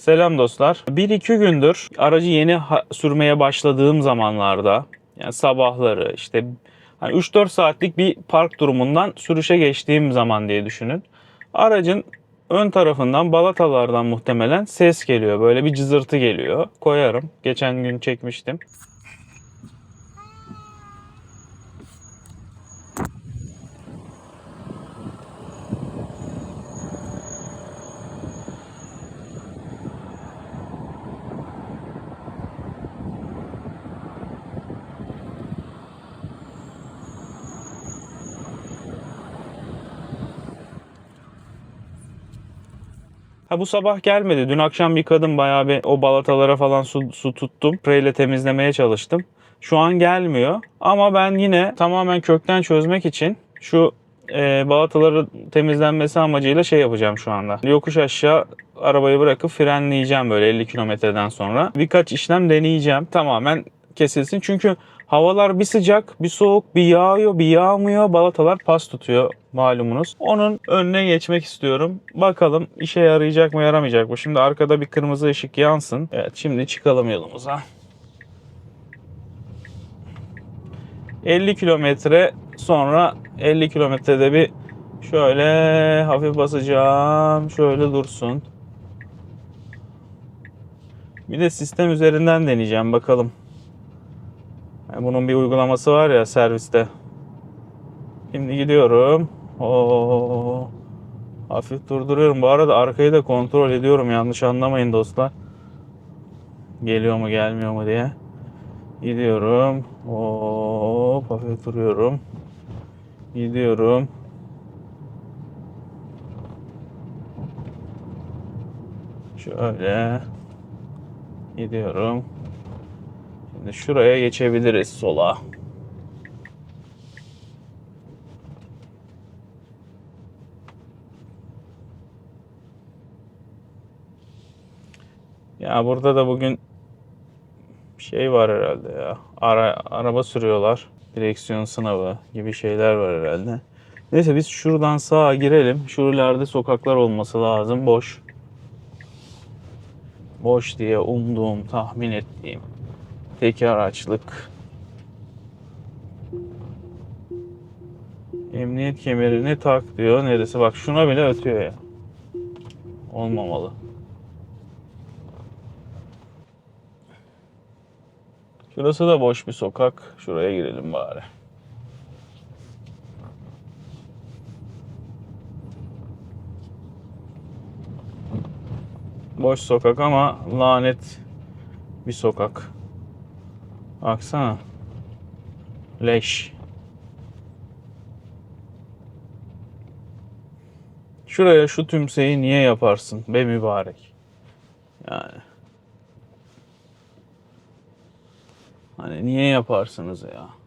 Selam dostlar. 1-2 gündür aracı yeni sürmeye başladığım zamanlarda yani sabahları işte hani 3-4 saatlik bir park durumundan sürüşe geçtiğim zaman diye düşünün. Aracın ön tarafından balatalardan muhtemelen ses geliyor. Böyle bir cızırtı geliyor. Koyarım. Geçen gün çekmiştim. Ha bu sabah gelmedi. Dün akşam yıkadım bayağı bir o balatalara falan su, su tuttum. Spreyle temizlemeye çalıştım. Şu an gelmiyor. Ama ben yine tamamen kökten çözmek için şu e, balataları temizlenmesi amacıyla şey yapacağım şu anda. Yokuş aşağı arabayı bırakıp frenleyeceğim böyle 50 kilometreden sonra. Birkaç işlem deneyeceğim. Tamamen kesilsin. Çünkü havalar bir sıcak, bir soğuk, bir yağıyor, bir yağmıyor. Balatalar pas tutuyor malumunuz. Onun önüne geçmek istiyorum. Bakalım işe yarayacak mı yaramayacak mı? Şimdi arkada bir kırmızı ışık yansın. Evet şimdi çıkalım yolumuza. 50 kilometre sonra 50 kilometrede bir şöyle hafif basacağım. Şöyle dursun. Bir de sistem üzerinden deneyeceğim bakalım. Bunun bir uygulaması var ya serviste. Şimdi gidiyorum. Oo. Hafif durduruyorum. Bu arada arkayı da kontrol ediyorum. Yanlış anlamayın dostlar. Geliyor mu gelmiyor mu diye. Gidiyorum. Hop hafif duruyorum. Gidiyorum. Şöyle. Gidiyorum. Şimdi şuraya geçebiliriz sola. Ya burada da bugün şey var herhalde ya. Ara, araba sürüyorlar. Direksiyon sınavı gibi şeyler var herhalde. Neyse biz şuradan sağa girelim. Şuralarda sokaklar olması lazım. Boş. Boş diye umduğum, tahmin ettiğim tek araçlık. Emniyet kemerini tak diyor. Neresi? Bak şuna bile ötüyor ya. Olmamalı. Şurası da boş bir sokak. Şuraya girelim bari. Boş sokak ama lanet bir sokak. Baksana. Leş. Şuraya şu tümseyi niye yaparsın be mübarek? Yani. Hani niye yaparsınız ya?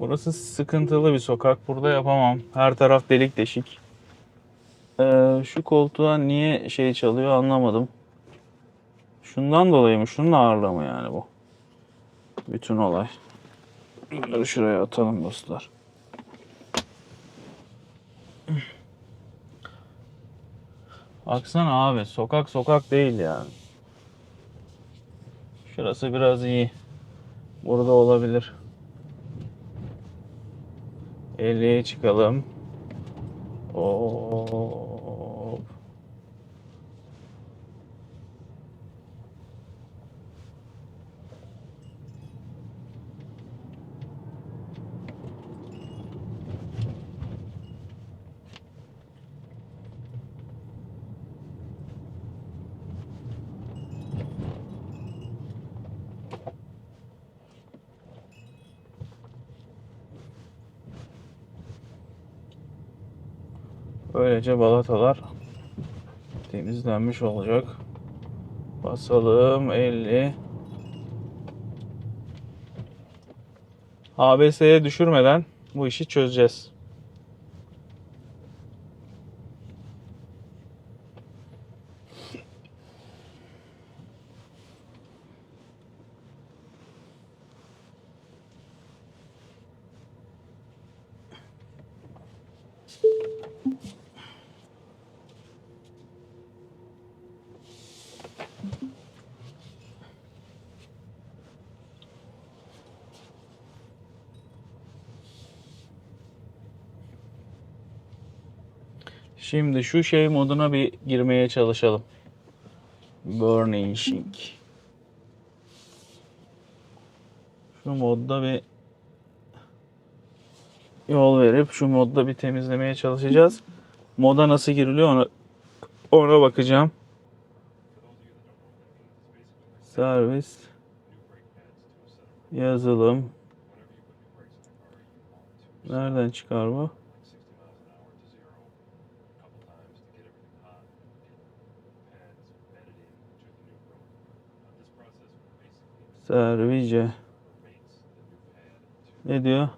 Burası sıkıntılı bir sokak. Burada yapamam. Her taraf delik deşik. Ee, şu koltuğa niye şey çalıyor anlamadım. Şundan dolayı mı? Şunun ağırlığı mı yani bu? Bütün olay. Bunları şuraya atalım dostlar. Baksana abi sokak sokak değil yani. Şurası biraz iyi. Burada olabilir. 50'ye çıkalım. Hop. Böylece balatalar temizlenmiş olacak. Basalım 50. ABS'ye düşürmeden bu işi çözeceğiz. Şimdi şu şey moduna bir girmeye çalışalım. Burnishing. Şu modda bir yol verip şu modda bir temizlemeye çalışacağız. Moda nasıl giriliyor ona, ona bakacağım. Servis. Yazılım. Nereden çıkar bu? Service. Ne diyor?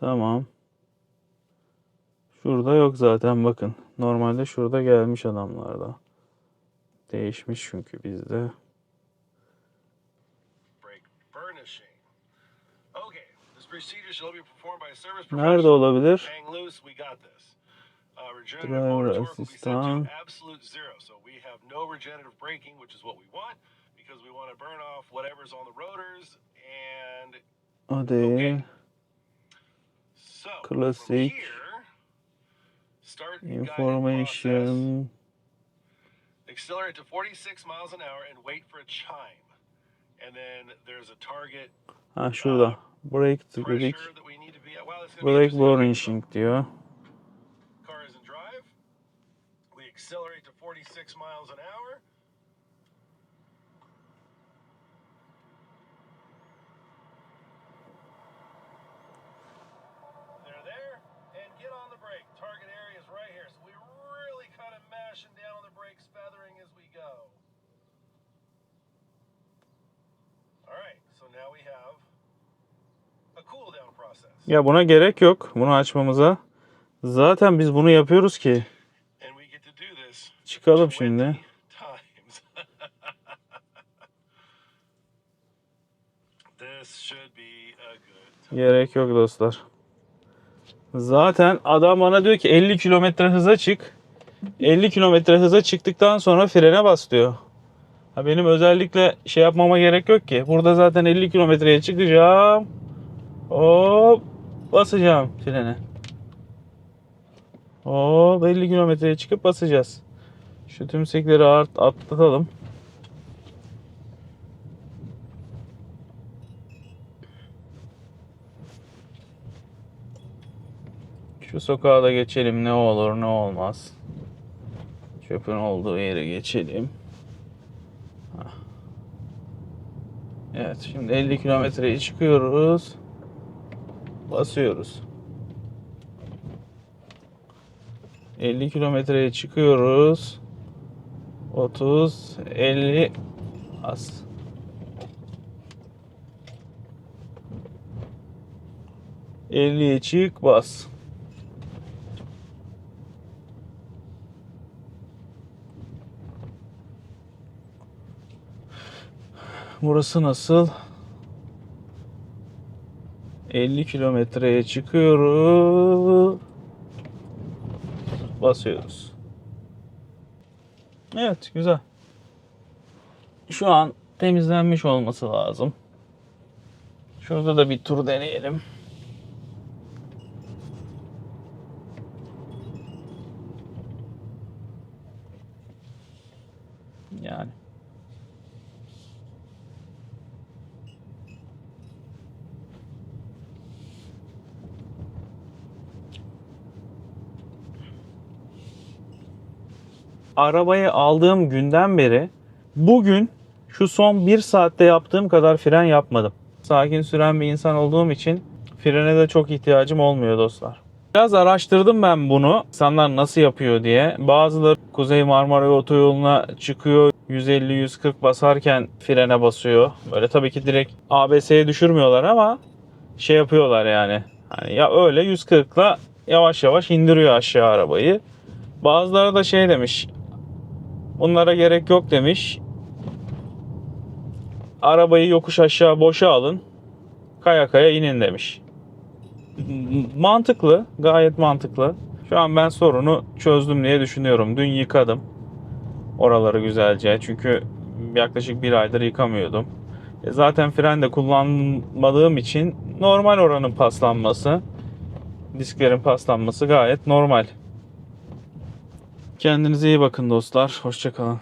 Tamam. Şurada yok zaten bakın. Normalde şurada gelmiş adamlarda. Değişmiş çünkü bizde. Nerede olabilir? Uh, regenerative motor torque will be set to absolute zero, so we have no regenerative braking, which is what we want, because we want to burn off whatever's on the rotors. And O değil. so Classic. here, start your guided process. Information. Accelerate to 46 miles an hour and wait for a chime. And then there's a target Ha şurada. Brake dedik. pressure that we need to be at. Wow, that's gonna be Brake burnishing diyor. Accelerate to 46 miles an hour. They're there. And get on the brake. Target area is right here. So we really kind of mashing down on the brakes, feathering as we go. All right. So now we have a cool down process. Ya buna gerek yok. Bunu açmamıza. Zaten biz bunu yapıyoruz ki. And we get to do this Çıkalım 20 şimdi. Gerek yok dostlar. Zaten adam bana diyor ki 50 kilometre hıza çık. 50 kilometre hıza çıktıktan sonra frene bas diyor. Ha benim özellikle şey yapmama gerek yok ki. Burada zaten 50 kilometreye çıkacağım. Hop basacağım frene. Hop 50 kilometreye çıkıp basacağız. Şu tümsekleri art atlatalım. Şu sokağa da geçelim ne olur ne olmaz. Çöpün olduğu yere geçelim. Evet şimdi 50 kilometreye çıkıyoruz. Basıyoruz. 50 kilometreye çıkıyoruz. 30 50 az. Elliye çık bas. Burası nasıl? 50 kilometreye çıkıyoruz. Basıyoruz. Evet, güzel. Şu an temizlenmiş olması lazım. Şurada da bir tur deneyelim. Yani. Arabayı aldığım günden beri bugün şu son bir saatte yaptığım kadar fren yapmadım. Sakin süren bir insan olduğum için frene de çok ihtiyacım olmuyor dostlar. Biraz araştırdım ben bunu. İnsanlar nasıl yapıyor diye. Bazıları Kuzey Marmara Otoyolu'na çıkıyor. 150-140 basarken frene basıyor. Böyle tabii ki direkt ABS'ye düşürmüyorlar ama şey yapıyorlar yani. Hani ya öyle 140'la yavaş yavaş indiriyor aşağı arabayı. Bazıları da şey demiş. Bunlara gerek yok demiş. Arabayı yokuş aşağı boşa alın. Kaya kaya inin demiş. Mantıklı, gayet mantıklı. Şu an ben sorunu çözdüm diye düşünüyorum. Dün yıkadım oraları güzelce. Çünkü yaklaşık bir aydır yıkamıyordum. E, Zaten fren de kullanmadığım için normal oranın paslanması. Disklerin paslanması gayet normal. Kendinize iyi bakın dostlar. Hoşçakalın.